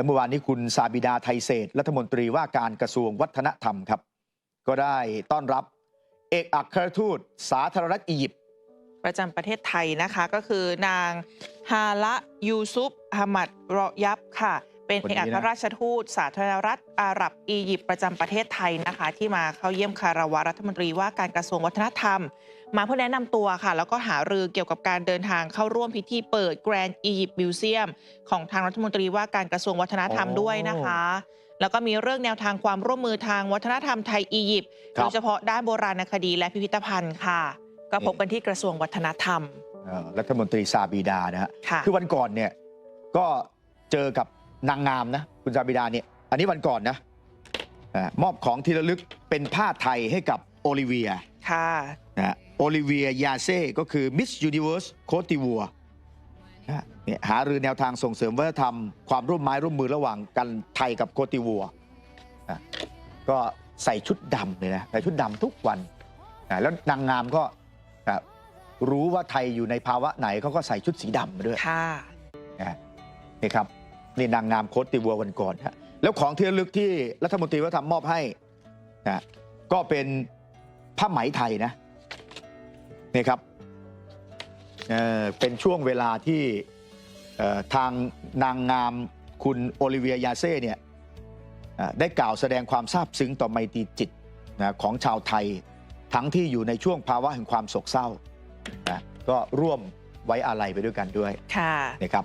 และเมื่อวานนี้คุณซาบิดาไทยเศษรัฐมนตรีว่าการกระทรวงวัฒนธรรมครับ ก็ได้ต้อนรับเอกอัครทูตสาธารณรัฐอียิปต์ประจำประเทศไทยนะคะก็คือนางฮาละยูซุปฮามัดรอยับค่ะ เป็นคนเอนี้กนะอัครราชทูตสาธารณรัฐอาหรับอียิปต์ประจำประเทศไทยนะคะ ที่มาเข้าเยี่ยมคาราวะรัฐมนตรีว่าการกระทรวงวัฒนธรรม มาเพื่อแนะนำตัวค่ะ แล้วก็หารือเกี่ยวกับการเดินทางเข้าร่วมพิธีเปิด Grand Egypt Museum ของทางรัฐมนตรีว่าการกระทรวงวัฒนธรรมด้วยนะคะแล้วก็มีเรื่องแนวทางความร่วมมือทางวัฒนธรรมไทยอียิปต์ครัโดบยเฉพาะด้านโบราณคดีและพิพิธภัณฑ์ค่ะ ก็พบกันที่กระทรวงวัฒนธรรมเอ่อรัฐมนตรีซาบิดานะฮะค่ะคือวันก่อนเนี่ยก็เจอกับ นางงามนะคุณซาบิดาเนี่ยอันนี้วันก่อนนะอ่ามอบของที่ระลึกเป็นผ้าไทยให้กับโอลิเวียค่ะนะฮะโอลิเวียยาเซ่ก็คือมิสยูนิเว r ร์สโคติวัวเนี่ยหารือแนวทางส่งเสริมวัฒนธรรม ความร่วมไม้ร่วมมือระหว่างกันไทยกับโคติวัวนะก็ใส่ชุดดำเลยนะใส่ชุดดำทุกวันนะแล้วนางงามก็อะรู้ว่าไทยอยู่ในภาวะไหนเขาก็ใส่ชุดสีดำมาด้วยค่ะนะนี่ครับ นี่นางงามโคติวัววันก่อนฮะแล้วของที่ระลึกที่รัฐมนตรีวัฒนธรรมมอบให้นะก็เป็นผ้าไหมไทยนะนี่ครับเอ่อเป็นช่วงเวลาที่เอ่อทางนางงามคุณโอลิเวียยาเซ่เนี่ยเอ่อได้กล่าวแสดงความซาบซึ้งต่อไมตรีจิตนะของชาวไทย ทั้งที่อยู่ในช่วงภาวะแห่งความโศกเศร้านะก็ร่วมไว้อาลัยไปด้วยกันด้วยค่ะนะครับ